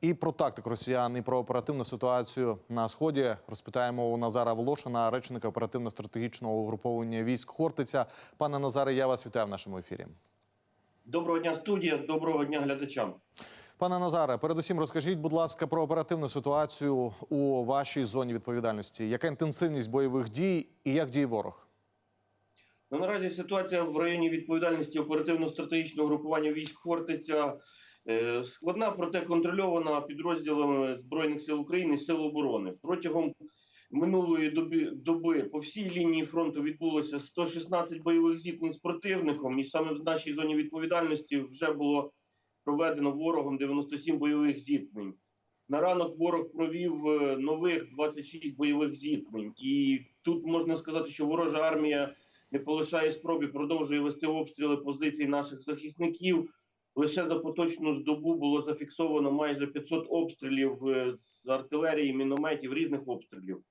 І про тактику росіян, і про оперативну ситуацію на сході розпитаємо у Назара Волошина, речника оперативно-стратегічного угруповання військ Хортиця. Пане Назаре, я вас вітаю в нашому ефірі. Доброго дня, студія. Доброго дня, глядачам. Пане Назаре, передусім розкажіть, будь ласка, про оперативну ситуацію у вашій зоні відповідальності. Яка інтенсивність бойових дій і як діє ворог? Ну, наразі ситуація в районі відповідальності оперативно-стратегічного групування військ Хортиця складна, проте контрольована підрозділами Збройних сил України Сил оборони. Протягом минулої доби, доби по всій лінії фронту відбулося 116 бойових зіткнень з противником, і саме в нашій зоні відповідальності вже було проведено ворогом 97 бойових зіткнень. На ранок ворог провів е, нових 26 бойових зіткнень, і тут можна сказати, що ворожа армія не полишає спроб і продовжує вести обстріли позицій наших захисників. Лише за поточну добу було зафіксовано майже 500 обстрілів е, з артилерії, мінометів, різних обстрілів.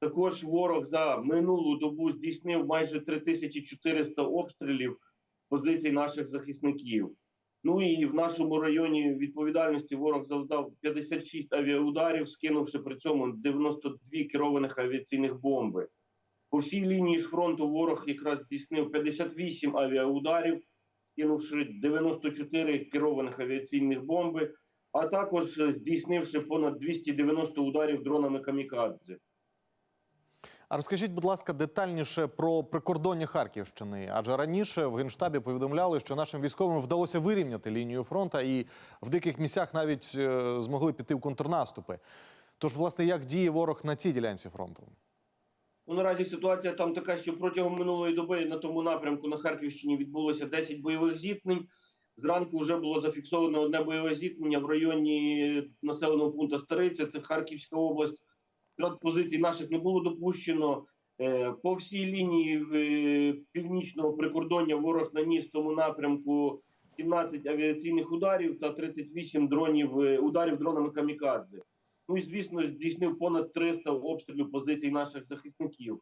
Також ворог за минулу добу здійснив майже 3400 обстрілів позицій наших захисників. Ну і в нашому районі відповідальності ворог завдав 56 авіаударів, скинувши при цьому 92 керованих авіаційних бомби. По всій лінії фронту ворог якраз здійснив 58 авіаударів, скинувши 94 керованих авіаційних бомби, а також е, здійснивши понад 290 ударів дронами камікадзе. А розкажіть, будь ласка, детальніше про прикордоння Харківщини. Адже раніше в генштабі повідомляли, що нашим військовим вдалося вирівняти лінію фронту і в деяких місцях навіть е, змогли піти в контрнаступи. Тож, власне, як діє ворог на цій ділянці фронту? Ну, наразі ситуація там така, що протягом минулої доби на тому напрямку на Харківщині відбулося 10 бойових зіткнень. Зранку вже було зафіксовано одне бойове зіткнення в районі населеного пункту Стариця, це Харківська область. Втрат позицій наших не було допущено. Е, По всій лінії е, північного прикордоння ворог наніс в тому напрямку 17 авіаційних ударів та 38 дронів е, ударів дронами камікадзе. Ну і звісно, здійснив понад 300 обстрілів позицій наших захисників.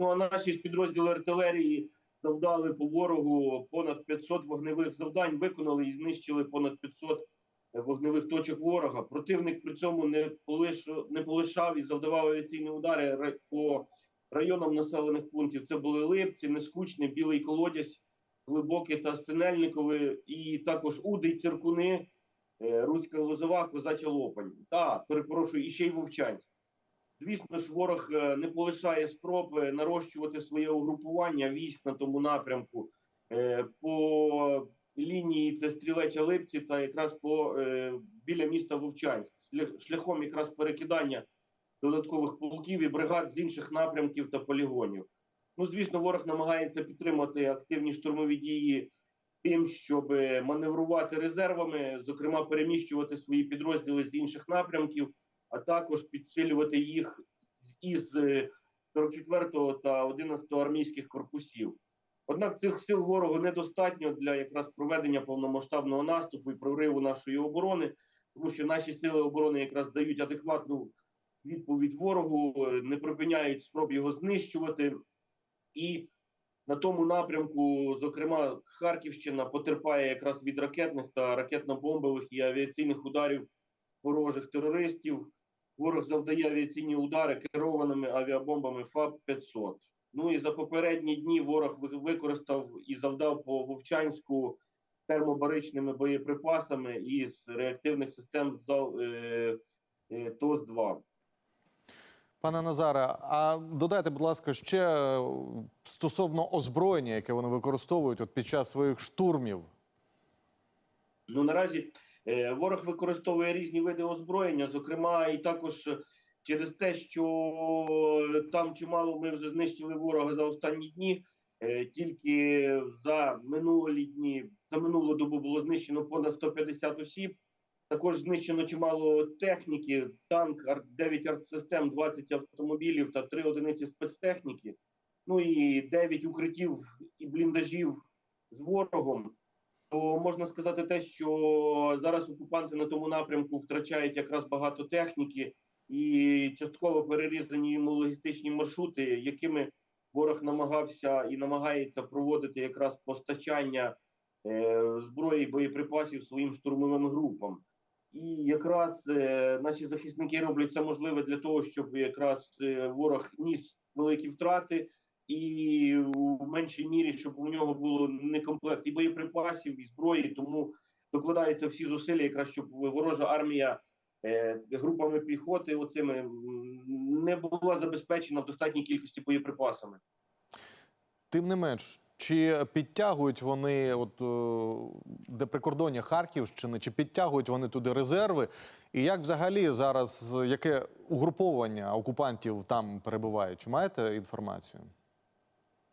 Ну а наші ж підрозділи артилерії завдали по ворогу понад 500 вогневих завдань, виконали і знищили понад 500 вогневих точок ворога. Противник при цьому не полишу, не полишав і завдавав авіаційні удари по районам населених пунктів. Це були Липці, Нескучне, Білий Колодязь, Глибоке та Синельникове, і також Уди, Циркуни, Руська Лозова, Козача Лопань. Та, перепрошую, і ще й Вовчанськ. Звісно ж, ворог е, не полишає спроб е, нарощувати своє угрупування військ на тому напрямку. Е, По лінії це стрілеча Липці та якраз по е, біля міста Вовчанськ, шляхом якраз перекидання додаткових полків і бригад з інших напрямків та полігонів. Ну, звісно, ворог намагається підтримати активні штурмові дії тим, щоб маневрувати резервами, зокрема переміщувати свої підрозділи з інших напрямків, а також підсилювати їх із е, 44-го та 11-го армійських корпусів. Однак цих сил ворогу недостатньо для якраз проведення повномасштабного наступу і прориву нашої оборони, тому що наші сили оборони якраз дають адекватну відповідь ворогу, е, не припиняють спроб його знищувати. І на тому напрямку, зокрема, Харківщина потерпає якраз від ракетних та ракетно-бомбових і авіаційних ударів ворожих терористів. Ворог завдає авіаційні удари керованими авіабомбами ФАБ-500. Ну і за попередні дні ворог використав і завдав по Вовчанську термобаричними боєприпасами із реактивних систем е, е, ТОС-2. Пане Назаре, а додайте, будь ласка, ще е, стосовно озброєння, яке вони використовують от під час своїх штурмів. Ну наразі е, ворог використовує різні види озброєння, зокрема, і також через те, що там чимало ми вже знищили ворога за останні дні. е, Тільки за минулі дні, за минулу добу було знищено понад 150 осіб. Також знищено чимало техніки, танк, ар- 9 артсистем, 20 автомобілів та 3 одиниці спецтехніки. Ну і 9 укриттів і бліндажів з ворогом то можна сказати те, що зараз окупанти на тому напрямку втрачають якраз багато техніки і частково перерізані йому логістичні маршрути, якими ворог намагався і намагається проводити якраз постачання е, зброї боєприпасів своїм штурмовим групам. І якраз е, наші захисники роблять все можливе для того, щоб якраз е, ворог ніс великі втрати, і в меншій мірі, щоб у нього було некомплект і боєприпасів, і зброї. Тому докладаються всі зусилля, якраз щоб ворожа армія е, групами піхоти оцими не була забезпечена в достатній кількості боєприпасами. Тим не менш, чи підтягують вони, от е, де прикордоння Харківщини, чи підтягують вони туди резерви? І як взагалі зараз яке угруповання окупантів там перебуває? Чи маєте інформацію?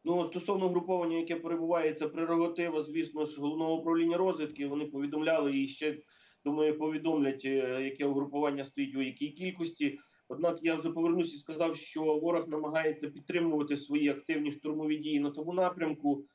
Ну, стосовно груповання, яке перебуває, це прерогатива, звісно ж, головного управління розвідки. Вони повідомляли і ще думаю, повідомлять, е, яке угрупування стоїть у якій кількості. Однак я вже повернусь і сказав, що ворог намагається підтримувати свої активні штурмові дії на тому напрямку,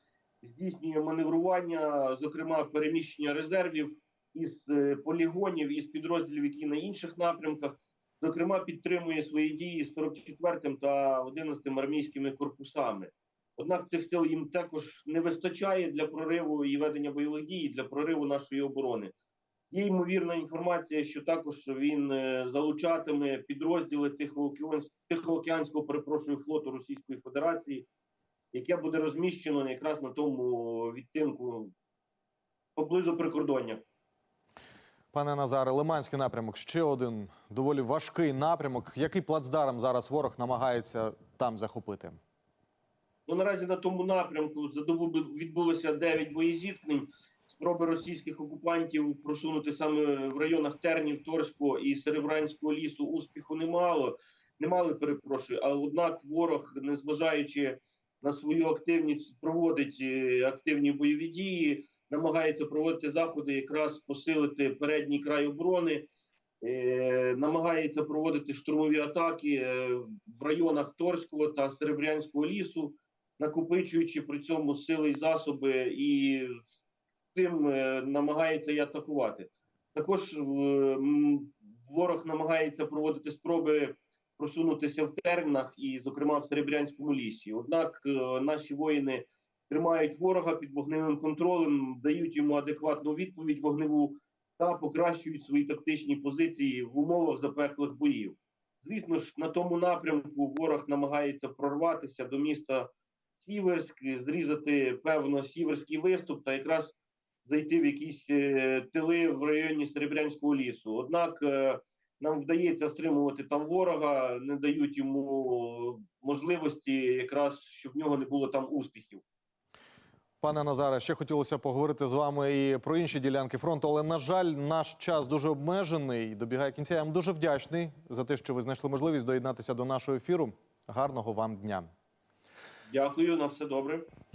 здійснює маневрування, зокрема переміщення резервів із е, полігонів, із підрозділів, які на інших напрямках. Зокрема, підтримує свої дії з 44-м та 11-м армійськими корпусами. Однак цих сил їм також не вистачає для прориву і ведення бойових дій, для прориву нашої оборони. Є ймовірна інформація, що також він е, залучатиме підрозділи Тихоокеанського перепрошую флоту Російської Федерації, яке буде розміщено якраз на тому відтинку поблизу прикордоння. Пане Назаре, Лиманський напрямок ще один доволі важкий напрямок. Який плацдарм зараз ворог намагається там захопити? Ну, наразі на тому напрямку за добу відбулося 9 боєзіткнень. Спроби російських окупантів просунути саме в районах Тернів, Торського і Серебранського лісу успіху немало. Не мали, перепрошую. А однак ворог, незважаючи на свою активність, проводить е, активні бойові дії, намагається проводити заходи, якраз посилити передній край оборони, е, намагається проводити штурмові атаки е, в районах Торського та Серебрянського лісу накопичуючи при цьому сили і засоби, і цим е, намагається і атакувати. Також е, ворог намагається проводити спроби просунутися в тернах і, зокрема, в Серебрянському лісі. Однак е, наші воїни тримають ворога під вогневим контролем, дають йому адекватну відповідь вогневу та покращують свої тактичні позиції в умовах запеклих боїв. Звісно ж, на тому напрямку ворог намагається прорватися до міста Сіверськ, зрізати певно сіверський виступ та якраз зайти в якісь е, тили в районі Серебрянського лісу. Однак е, нам вдається стримувати там ворога, не дають йому можливості, якраз щоб в нього не було там успіхів. Пане Назаре, ще хотілося поговорити з вами і про інші ділянки фронту, але на жаль, наш час дуже обмежений. Добігає кінця. Я вам дуже вдячний за те, що ви знайшли можливість доєднатися до нашого ефіру. Гарного вам дня. Дякую, на все добре.